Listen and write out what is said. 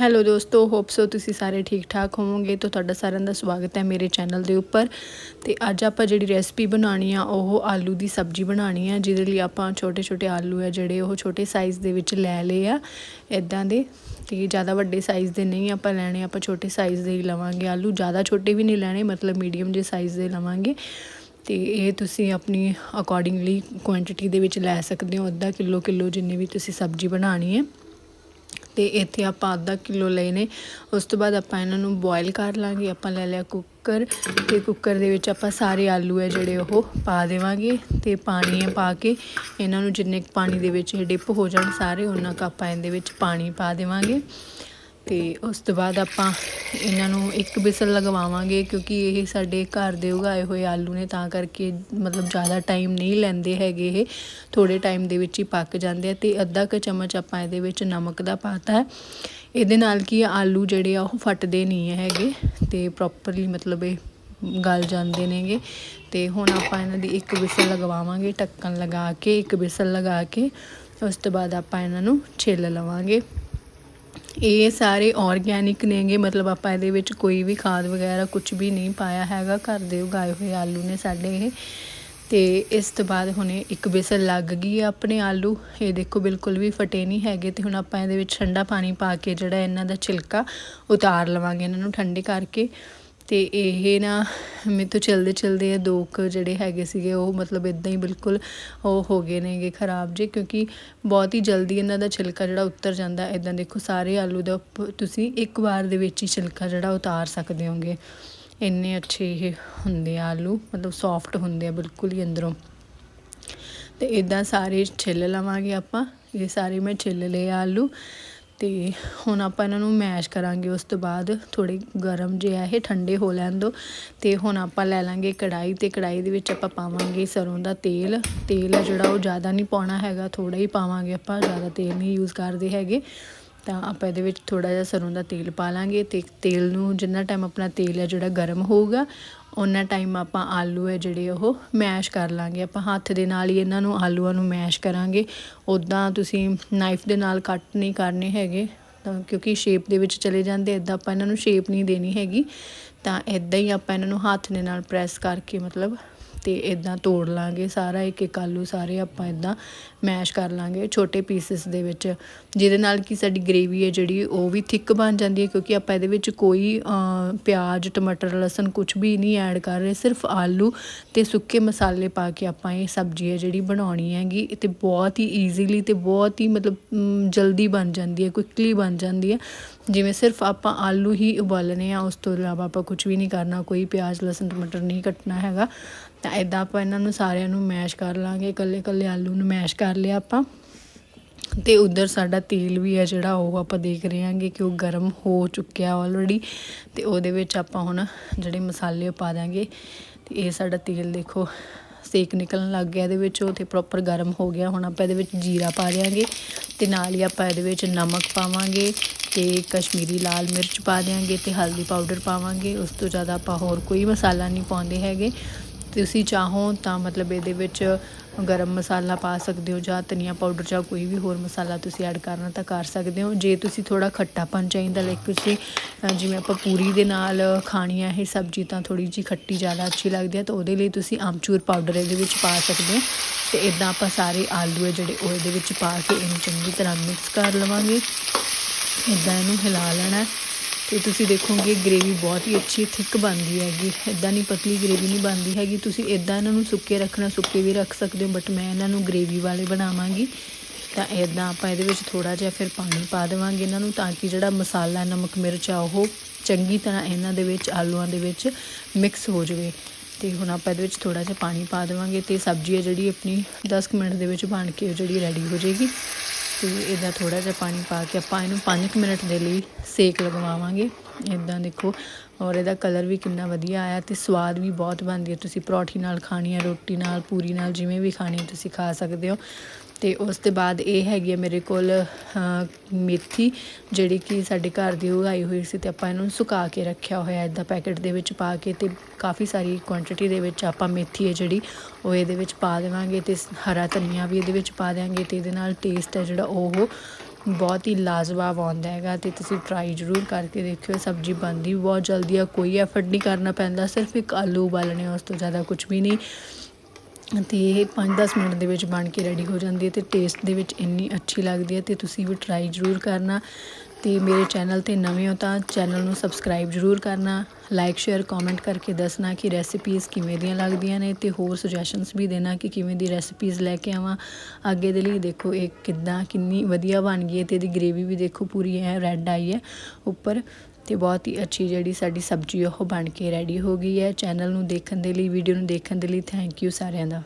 Hello ਦੋਸਤੋ hope so ਤੁਸੀਂ ਸਾਰੇ ਠੀਕ ਠਾਕ ਹੋਵੋਗੇ। ਤਾਂ ਤੁਹਾਡਾ ਸਾਰਿਆਂ ਦਾ ਸਵਾਗਤ ਹੈ ਮੇਰੇ ਚੈਨਲ ਦੇ ਉੱਪਰ। ਤੇ ਅੱਜ ਆਪਾਂ ਜਿਹੜੀ ਰੈਸਪੀ ਬਣਾਉਣੀ ਆ, ਉਹ ਆਲੂ ਦੀ ਸਬਜ਼ੀ ਬਣਾਉਣੀ ਆ, ਜਿਹਦੇ ਲਈ ਆਪਾਂ ਛੋਟੇ ਛੋਟੇ ਆਲੂ ਆ, ਜਿਹੜੇ ਉਹ ਛੋਟੇ ਸਾਈਜ਼ ਦੇ ਵਿੱਚ ਲੈ ਲਏ ਆ ਇਦਾਂ ਦੇ। ਤੇ ਜ਼ਿਆਦਾ ਵੱਡੇ ਸਾਈਜ਼ ਦੇ ਨਹੀਂ ਆਪਾਂ ਲੈਣੇ, ਆਪਾਂ ਛੋਟੇ ਸਾਈਜ਼ ਦੇ ਹੀ ਲਵਾਂਗੇ ਆਲੂ। ਜ਼ਿਆਦਾ ਛੋਟੇ ਵੀ ਨਹੀਂ ਲੈਣੇ, ਮਤਲਬ ਮੀਡੀਅਮ ਜਿਹੇ ਸਾਈਜ਼ ਦੇ ਲਵਾਂਗੇ। ਤੇ ਇਹ ਤੁਸੀਂ ਆਪਣੀ ਅਕੋਰਡਿੰਗਲੀ ਕੁਆਂਟੀਟੀ ਦੇ ਵਿੱਚ ਲੈ ਸਕਦੇ ਹੋ। ਅੱਧਾ ਕਿਲੋ ਕਿਲੋ ਜਿੰਨੀ ਵੀ ਤੁਸੀਂ ਸਬਜ਼ੀ ਬਣਾਉਣੀ ਹੈ। ਤੇ ਇੱਥੇ ਆਪਾਂ ਅੱਧਾ ਕਿਲੋ ਲਏ ਨੇ। ਉਸ ਤੋਂ ਬਾਅਦ ਆਪਾਂ ਇਹਨਾਂ ਨੂੰ ਬੋਇਲ ਕਰ ਲਾਂਗੇ। ਆਪਾਂ ਲੈ ਲਿਆ ਕੁੱਕਰ ਤੇ ਕੁੱਕਰ ਦੇ ਵਿੱਚ ਆਪਾਂ ਸਾਰੇ ਆਲੂ ਹੈ ਜਿਹੜੇ ਉਹ ਪਾ ਦੇਵਾਂਗੇ ਤੇ ਪਾਣੀ ਹੈ ਪਾ ਕੇ ਇਹਨਾਂ ਨੂੰ ਜਿੰਨੇ ਕੁ ਪਾਣੀ ਦੇ ਵਿੱਚ ਇਹ ਡਿਪ ਹੋ ਜਾਣ ਸਾਰੇ, ਉਹਨਾਂ ਕੁ ਆਪਾਂ ਇਹਦੇ ਵਿੱਚ ਪਾਣੀ ਪਾ ਦੇਵਾਂਗੇ। ਤੇ ਉਸ ਤੋਂ ਬਾਅਦ ਆਪਾਂ ਇਹਨਾਂ ਨੂੰ ਇੱਕ ਬਿਸਲ ਲਗਵਾਵਾਂਗੇ, ਕਿਉਂਕਿ ਇਹ ਸਾਡੇ ਘਰ ਦੇ ਉਗਾਏ ਹੋਏ ਆਲੂ ਨੇ, ਤਾਂ ਕਰਕੇ ਮਤਲਬ ਜ਼ਿਆਦਾ ਟਾਈਮ ਨਹੀਂ ਲੈਂਦੇ ਹੈਗੇ ਇਹ। ਥੋੜੇ ਟਾਈਮ ਦੇ ਵਿੱਚ ਹੀ ਪੱਕ ਜਾਂਦੇ ਆ ਅਤੇ ਅੱਧਾ ਕੁ ਚਮਚ ਆਪਾਂ ਇਹਦੇ ਵਿੱਚ ਨਮਕ ਦਾ ਪਾਤਾ ਹੈ। ਇਹਦੇ ਨਾਲ ਕੀ ਆਲੂ ਜਿਹੜੇ ਆ ਉਹ ਫਟਦੇ ਨਹੀਂ ਹੈਗੇ ਅਤੇ ਪ੍ਰੋਪਰਲੀ ਮਤਲਬ ਇਹ ਗਲ ਜਾਂਦੇ ਨੇਗੇ ਤੇ ਹੁਣ ਆਪਾਂ ਇਹਨਾਂ ਦੀ ਇੱਕ ਬਿਸਲ ਲਗਵਾਵਾਂਗੇ, ਢੱਕਣ ਲਗਾ ਕੇ ਇੱਕ ਬਿਸਲ ਲਗਾ ਕੇ, ਉਸ ਤੋਂ ਬਾਅਦ ਆਪਾਂ ਇਹਨਾਂ ਨੂੰ ਛਿੱਲ ਲਵਾਂਗੇ। ਇਹ ਸਾਰੇ ਆਰਗੈਨਿਕ ਨੇਗੇ, ਮਤਲਬ ਆਪਾਂ ਇਹਦੇ ਵਿੱਚ ਕੋਈ ਵੀ ਖਾਦ ਵਗੈਰਾ ਕੁਝ ਵੀ ਨਹੀਂ ਪਾਇਆ ਹੈਗਾ, ਘਰ ਦੇ ਉਗਾਏ ਹੋਏ ਆਲੂ ਨੇ ਸਾਡੇ ਇਹ। ਤੇ ਇਸ ਤੋਂ ਬਾਅਦ ਹੁਣੇ ਇੱਕ ਬੇਸਲ ਲੱਗ ਗਈ ਆ ਆਪਣੇ ਆਲੂ। ਇਹ ਦੇਖੋ ਬਿਲਕੁਲ ਵੀ ਫਟੇ ਨਹੀਂ ਹੈਗੇ ਤੇ ਹੁਣ ਆਪਾਂ ਇਹਦੇ ਵਿੱਚ ਠੰਡਾ ਪਾਣੀ ਪਾ ਕੇ ਜਿਹੜਾ ਇਹਨਾਂ ਦਾ ਛਿਲਕਾ ਉਤਾਰ ਲਵਾਂਗੇ ਇਹਨਾਂ ਨੂੰ ਠੰਡੇ ਕਰਕੇ। ਤੇ ਇਹ ਨਾ ਮੇਰੇ ਤੋਂ ਚਲਦੇ ਚਲਦੇ ਦੋ ਕੁ ਜਿਹੜੇ ਹੈਗੇ ਸੀਗੇ, ਉਹ ਮਤਲਬ ਇਦਾਂ ਹੀ ਬਿਲਕੁਲ ਉਹ ਹੋ ਗਏ ਨੇਗੇ ਖਰਾਬ ਜੇ, ਕਿਉਂਕਿ ਬਹੁਤ ਹੀ ਜਲਦੀ ਇਹਨਾਂ ਦਾ ਛਿਲਕਾ ਜਿਹੜਾ ਉੱਤਰ ਜਾਂਦਾ ਇਦਾਂ ਦੇਖੋ ਸਾਰੇ ਆਲੂ ਦਾ ਉੱਪ- ਤੁਸੀਂ ਇੱਕ ਵਾਰ ਦੇ ਵਿੱਚ ਹੀ ਛਿਲਕਾ ਜਿਹੜਾ ਉਤਾਰ ਸਕਦੇ ਹੋਗੇ। ਇੰਨੇ ਅੱਛੇ ਇਹ ਹੁੰਦੇ ਆ ਆਲੂ, ਮਤਲਬ ਸੌਫਟ ਹੁੰਦੇ ਆ ਬਿਲਕੁਲ ਹੀ ਅੰਦਰੋਂ। ਤੇ ਇਦਾਂ ਸਾਰੇ ਛਿੱਲ ਲਵਾਂਗੇ ਆਪਾਂ, ਇਹ ਸਾਰੇ ਮੈਂ ਛਿੱਲ ਲਏ ਆਲੂ। ਤੇ ਹੁਣ ਆਪਾਂ ਇਹਨਾਂ ਨੂੰ ਮੈਸ਼ ਕਰਾਂਗੇ, ਉਸ ਤੋਂ ਬਾਅਦ ਥੋੜੇ ਗਰਮ ਜੇ ਆ ਇਹ, ਠੰਡੇ ਹੋ ਲੈਣ ਦੋ ਤੇ ਹੁਣ ਆਪਾਂ ਲੈ ਲਾਂਗੇ ਕੜਾਈ ਤੇ ਕੜਾਈ ਦੇ ਵਿੱਚ ਆਪਾਂ ਪਾਵਾਂਗੇ ਸਰੋਂ ਦਾ ਤੇਲ। ਤੇਲ ਹੈ ਜਿਹੜਾ ਉਹ ਜ਼ਿਆਦਾ ਨਹੀਂ ਪਾਉਣਾ ਹੈਗਾ ਥੋੜਾ ਹੀ ਪਾਵਾਂਗੇ ਆਪਾਂ, ਜ਼ਿਆਦਾ ਤੇਲ ਨਹੀਂ ਯੂਜ਼ ਕਰਦੇ ਹੈਗੇ। ਤਾਂ ਆਪਾਂ ਇਹਦੇ ਵਿੱਚ ਥੋੜਾ ਜਿਹਾ ਸਰੋਂ ਦਾ ਤੇਲ ਪਾ ਲਾਂਗੇ ਤੇ ਤੇਲ ਨੂੰ ਜਿੰਨਾ ਟਾਈਮ ਆਪਣਾ ਤੇਲ ਹੈ ਜਿਹੜਾ ਗਰਮ ਹੋਊਗਾ ਉਹਨਾਂ ਟਾਈਮ ਆਪਾਂ ਆਲੂ ਹੈ ਜਿਹੜੇ ਉਹ ਮੈਸ਼ ਕਰ ਲਾਂਗੇ। ਆਪਾਂ ਹੱਥ ਦੇ ਨਾਲ ਹੀ ਇਹਨਾਂ ਨੂੰ ਆਲੂਆਂ ਨੂੰ ਮੈਸ਼ ਕਰਾਂਗੇ। ਉਦਾਂ ਤੁਸੀਂ ਨਾਈਫ ਦੇ ਨਾਲ ਕੱਟ ਨਹੀਂ ਕਰਨੇ ਹੈਗੇ, ਤਾਂ ਕਿਉਂਕਿ ਸ਼ੇਪ ਦੇ ਵਿੱਚ ਚਲੇ ਜਾਂਦੇ ਇਦਾਂ ਆਪਾਂ ਇਹਨਾਂ ਨੂੰ ਸ਼ੇਪ ਨਹੀਂ ਦੇਣੀ ਹੈਗੀ। ਤਾਂ ਇਦਾਂ ਹੀ ਆਪਾਂ ਇਹਨਾਂ ਨੂੰ ਹੱਥ ਦੇ ਨਾਲ ਪ੍ਰੈਸ ਕਰਕੇ ਮਤਲਬ ਤੇ ਇਦਾਂ ਤੋੜ ਲਾਂਗੇ, ਸਾਰਾ ਇੱਕ ਇੱਕ ਆਲੂ ਸਾਰੇ ਆਪਾਂ ਇਦਾਂ ਮੈਸ਼ ਕਰ ਲਾਂਗੇ ਛੋਟੇ ਪੀਸਸ ਦੇ ਵਿੱਚ। ਜਿਹਦੇ ਨਾਲ ਕਿ ਸਾਡੀ ਗ੍ਰੇਵੀ ਹੈ ਜਿਹੜੀ, ਉਹ ਵੀ ਥਿੱਕ ਬਣ ਜਾਂਦੀ ਹੈ ਕਿਉਂਕਿ ਆਪਾਂ ਇਹਦੇ ਵਿੱਚ ਕੋਈ ਪਿਆਜ਼, ਟਮਾਟਰ, ਲਸਣ ਕੁਝ ਵੀ ਨਹੀਂ ਐਡ ਕਰ ਰਹੇ, ਸਿਰਫ ਆਲੂ ਤੇ ਸੁੱਕੇ ਮਸਾਲੇ ਪਾ ਕੇ ਆਪਾਂ ਇਹ ਸਬਜ਼ੀ ਹੈ ਜਿਹੜੀ ਬਣਾਉਣੀ ਹੈਗੀ। ਤੇ ਬਹੁਤ ਹੀ ਈਜ਼ੀਲੀ ਤੇ ਬਹੁਤ ਹੀ ਮਤਲਬ ਜਲਦੀ ਬਣ ਜਾਂਦੀ ਹੈ ਕੁਇਕਲੀ ਬਣ ਜਾਂਦੀ ਹੈ। ਜਿਵੇਂ ਸਿਰਫ ਆਪਾਂ ਆਲੂ ਹੀ ਉਬਾਲਣੇ ਆ, ਉਸ ਤੋਂ ਇਲਾਵਾ ਆਪਾਂ ਕੁਝ ਵੀ ਨਹੀਂ ਕਰਨਾ, ਕੋਈ ਪਿਆਜ਼, ਲਸਣ, ਟਮਾਟਰ ਨਹੀਂ ਕੱਟਣਾ ਹੈਗਾ। ਤਾਂ ਇਦਾਂ ਆਪਾਂ ਇਹਨਾਂ ਨੂੰ ਸਾਰਿਆਂ ਨੂੰ ਮੈਸ਼ ਕਰ ਲਾਂਗੇ, ਇਕੱਲੇ ਇਕੱਲੇ ਆਲੂ ਨੂੰ ਮੈਸ਼ ਕਰ ਲਿਆ ਆਪਾਂ। ਤੇ ਉਧਰ ਸਾਡਾ ਤੇਲ ਵੀ ਹੈ ਜਿਹੜਾ, ਉਹ ਆਪਾਂ ਦੇਖ ਰਹੇ ਹਾਂਗੇ ਕਿ ਉਹ ਗਰਮ ਹੋ ਚੁੱਕਿਆ ਆਲਰੇਡੀ ਤੇ ਉਹਦੇ ਵਿੱਚ ਆਪਾਂ ਹੁਣ ਜਿਹੜੇ ਮਸਾਲੇ ਉਹ ਪਾ ਦਾਂਗੇ ਤੇ ਇਹ ਸਾਡਾ ਤੇਲ ਦੇਖੋ, ਸੇਕ ਨਿਕਲਣ ਲੱਗ ਗਿਆ ਇਹਦੇ ਵਿੱਚ, ਉਹ ਤੇ ਪ੍ਰੋਪਰ ਗਰਮ ਹੋ ਗਿਆ। ਹੁਣ ਆਪਾਂ ਇਹਦੇ ਵਿੱਚ ਜੀਰਾ ਪਾ ਦਿਆਂਗੇ। ਤੇ ਨਾਲ ਹੀ ਆਪਾਂ ਇਹਦੇ ਵਿੱਚ ਨਮਕ ਪਾਵਾਂਗੇ ਤੇ ਕਸ਼ਮੀਰੀ ਲਾਲ ਮਿਰਚ ਪਾ ਦਿਆਂਗੇ ਤੇ ਹਲਦੀ ਪਾਊਡਰ ਪਾਵਾਂਗੇ। ਉਸ ਤੋਂ ਜ਼ਿਆਦਾ ਆਪਾਂ ਹੋਰ ਕੋਈ ਮਸਾਲਾ ਨਹੀਂ ਪਾਉਂਦੇ ਹੈਗੇ। ਤੁਸੀਂ ਚਾਹੋ ਤਾਂ ਮਤਲਬ ਇਹਦੇ ਵਿੱਚ ਗਰਮ ਮਸਾਲਾ ਪਾ ਸਕਦੇ ਹੋ ਜਾਂ ਧਨੀਆ ਪਾਊਡਰ ਜਾਂ ਕੋਈ ਵੀ ਹੋਰ ਮਸਾਲਾ ਤੁਸੀਂ ਐਡ ਕਰਨਾ ਤਾਂ ਕਰ ਸਕਦੇ ਹੋ। ਜੇ ਤੁਸੀਂ ਥੋੜਾ ਖੱਟਾਪਨ ਚਾਹੀਦਾ ਲਾਈਕ ਤੁਸੀਂ ਜਿਵੇਂ ਆਪਾਂ ਪੂਰੀ ਦੇ ਨਾਲ ਖਾਣੀ ਹੈ ਇਹ ਸਬਜ਼ੀ ਤਾਂ ਥੋੜੀ ਜੀ ਖੱਟੀ ਜ਼ਿਆਦਾ ਅੱਛੀ ਲੱਗਦੀ ਹੈ ਤਾਂ ਉਹਦੇ ਲਈ ਤੁਸੀਂ ਆਮਚੂਰ ਪਾਊਡਰ ਇਹਦੇ ਵਿੱਚ ਪਾ ਸਕਦੇ ਹੋ। ਤੇ ਇਦਾਂ ਆਪਾਂ ਸਾਰੇ ਆਲੂ ਹੈ ਜਿਹੜੇ ਉਹ ਇਹਦੇ ਵਿੱਚ ਪਾ ਕੇ ਇਹਨੂੰ ਚੰਗੀ ਤਰ੍ਹਾਂ ਮਿਕਸ ਕਰ ਲਵਾਂਗੇ। ਇਦਾਂ ਇਹਨੂੰ ਹਿਲਾ ਲੈਣਾ ਤੇ ਤੁਸੀਂ ਦੇਖੋਗੇ ਗ੍ਰੇਵੀ ਬਹੁਤ ਹੀ ਅੱਛੀ ਥਿੱਕ ਬਣਦੀ ਹੈਗੀ। ਇਦਾਂ ਨਹੀਂ ਪਤਲੀ ਗ੍ਰੇਵੀ ਨਹੀਂ ਬਣਦੀ ਹੈਗੀ। ਤੁਸੀਂ ਇਦਾਂ ਇਹਨਾਂ ਨੂੰ ਸੁੱਕੇ ਰੱਖਣਾ, ਸੁੱਕੇ ਵੀ ਰੱਖ ਸਕਦੇ ਹੋ ਬਟ ਮੈਂ ਇਹਨਾਂ ਨੂੰ ਗ੍ਰੇਵੀ ਵਾਲੇ ਬਣਾਵਾਂਗੀ। ਤਾਂ ਇਦਾਂ ਆਪਾਂ ਇਹਦੇ ਵਿੱਚ ਥੋੜਾ ਜਿਹਾ ਫਿਰ ਪਾਣੀ ਪਾ ਦੇਵਾਂਗੇ ਇਹਨਾਂ ਨੂੰ, ਤਾਂ ਕਿ ਜਿਹੜਾ ਮਸਾਲਾ, ਨਮਕ, ਮਿਰਚ ਆ, ਉਹ ਚੰਗੀ ਤਰ੍ਹਾਂ ਇਹਨਾਂ ਦੇ ਵਿੱਚ, ਆਲੂਆਂ ਦੇ ਵਿੱਚ ਮਿਕਸ ਹੋ ਜਾਵੇ। ਤੇ ਹੁਣ ਆਪਾਂ ਇਹਦੇ ਵਿੱਚ ਥੋੜਾ ਜਿਹਾ ਪਾਣੀ ਪਾ ਦੇਵਾਂਗੇ ਤੇ ਸਬਜ਼ੀ ਹੈ ਜਿਹੜੀ ਆਪਣੀ 10 ਕੁ ਮਿੰਟ ਦੇ ਵਿੱਚ ਬਣ ਕੇ ਉਹ ਜਿਹੜੀ ਰੈਡੀ ਹੋ ਜਾਏਗੀ। ਤੇ ਇਹਦਾ ਥੋੜਾ ਜਿਹਾ ਪਾਣੀ ਪਾ ਕੇ ਆਪਾਂ ਇਹਨੂੰ 5 ਮਿੰਟ ਦੇ ਲਈ ਸੇਕ ਲਗਵਾਵਾਂਗੇ। ਇਦਾਂ ਦੇਖੋ, ਔਰ ਇਹਦਾ ਕਲਰ ਵੀ ਕਿੰਨਾ ਵਧੀਆ ਆਇਆ ਤੇ ਸਵਾਦ ਵੀ ਬਹੁਤ ਬਣਦੀ ਹੈ। ਤੁਸੀਂ ਪਰੌਠੀ ਨਾਲ ਖਾਣੀ ਹੈ, ਰੋਟੀ ਨਾਲ, ਪੂਰੀ ਨਾਲ, ਜਿਵੇਂ ਵੀ ਖਾਣੀ ਹੈ, ਤੁਸੀਂ ਖਾ ਸਕਦੇ ਹੋ। ਅਤੇ ਉਸ ਤੋਂ ਬਾਅਦ ਇਹ ਹੈਗੀ ਆ ਮੇਰੇ ਕੋਲ ਮੇਥੀ, ਜਿਹੜੀ ਕਿ ਸਾਡੇ ਘਰ ਦੀ ਉਗਾਈ ਹੋਈ ਸੀ ਅਤੇ ਆਪਾਂ ਇਹਨੂੰ ਸੁਕਾ ਕੇ ਰੱਖਿਆ ਹੋਇਆ ਇੱਦਾਂ ਪੈਕਟ ਦੇ ਵਿੱਚ ਪਾ ਕੇ ਅਤੇ ਕਾਫੀ ਸਾਰੀ ਕੁਆਂਟੀਟੀ ਦੇ ਵਿੱਚ ਆਪਾਂ ਮੇਥੀ ਹੈ ਜਿਹੜੀ, ਉਹ ਇਹਦੇ ਵਿੱਚ ਪਾ ਦੇਵਾਂਗੇ ਅਤੇ ਹਰਾ ਧਨੀਆ ਵੀ ਇਹਦੇ ਵਿੱਚ ਪਾ ਦਿਆਂਗੇ ਅਤੇ ਇਹਦੇ ਨਾਲ ਟੇਸਟ ਹੈ ਜਿਹੜਾ ਉਹ ਬਹੁਤ ਹੀ ਲਾਜਵਾਬ ਆਉਂਦਾ ਹੈਗਾ ਤੇ ਤੁਸੀਂ ਟਰਾਈ ਜ਼ਰੂਰ ਕਰਕੇ ਦੇਖਿਓ, ਸਬਜ਼ੀ ਬਣਦੀ ਵੀ ਬਹੁਤ ਜਲਦੀ ਆ, ਕੋਈ ਐਫਰਟ ਨਹੀਂ ਕਰਨਾ ਪੈਂਦਾ, ਸਿਰਫ ਇੱਕ ਆਲੂ ਉਬਾਲਣੇ ਉਸ ਤੋਂ ਜ਼ਿਆਦਾ ਕੁਝ ਵੀ ਨਹੀਂ। ਅਤੇ ਇਹ ਪੰਜ ਦਸ ਮਿੰਟ ਦੇ ਵਿੱਚ ਬਣ ਕੇ ਰੈਡੀ ਹੋ ਜਾਂਦੀ ਹੈ ਅਤੇ ਟੇਸਟ ਦੇ ਵਿੱਚ ਇੰਨੀ ਅੱਛੀ ਲੱਗਦੀ ਹੈ ਅਤੇ ਤੁਸੀਂ ਵੀ ਟਰਾਈ ਜ਼ਰੂਰ ਕਰਨਾ ਅਤੇ ਮੇਰੇ ਚੈਨਲ ਤੇ ਨਵੇਂ ਹੋ ਤਾਂ ਚੈਨਲ ਨੂੰ ਸਬਸਕ੍ਰਾਈਬ ਜ਼ਰੂਰ ਕਰਨਾ ਲਾਈਕ ਸ਼ੇਅਰ ਕਮੈਂਟ ਕਰਕੇ ਦੱਸਣਾ ਕਿ ਰੈਸਿਪੀਜ਼ ਕਿਵੇਂ ਦੀਆਂ ਲੱਗਦੀਆਂ ਨੇ ਅਤੇ ਹੋਰ ਸੁਜੈਸ਼ਨਸ ਵੀ ਦੇਣਾ ਕਿ ਕਿਵੇਂ ਦੀ ਰੈਸਿਪੀਜ਼ ਲੈ ਕੇ ਆਵਾਂ। ਅੱਗੇ ਦੇ ਲਈ ਦੇਖੋ ਇਹ ਕਿੱਦਾਂ ਕਿੰਨੀ ਵਧੀਆ ਬਣ ਗਈ ਹੈ ਅਤੇ ਇਹਦੀ ਗ੍ਰੇਵੀ ਵੀ ਦੇਖੋ ਪੂਰੀ ਹੈ ਰੈੱਡ ਆਈ ਹੈ ਉੱਪਰ। ਤੇ ਬਹੁਤ ਹੀ ਅੱਛੀ ਜਿਹੜੀ ਸਾਡੀ ਸਬਜ਼ੀ ਉਹ ਬਣ ਕੇ ਰੈਡੀ ਹੋ ਗਈ ਹੈ। ਚੈਨਲ ਨੂੰ ਦੇਖਣ ਦੇ ਲਈ ਵੀਡੀਓ ਨੂੰ ਦੇਖਣ ਦੇ ਲਈ ਥੈਂਕ ਯੂ ਸਾਰਿਆਂ ਦਾ।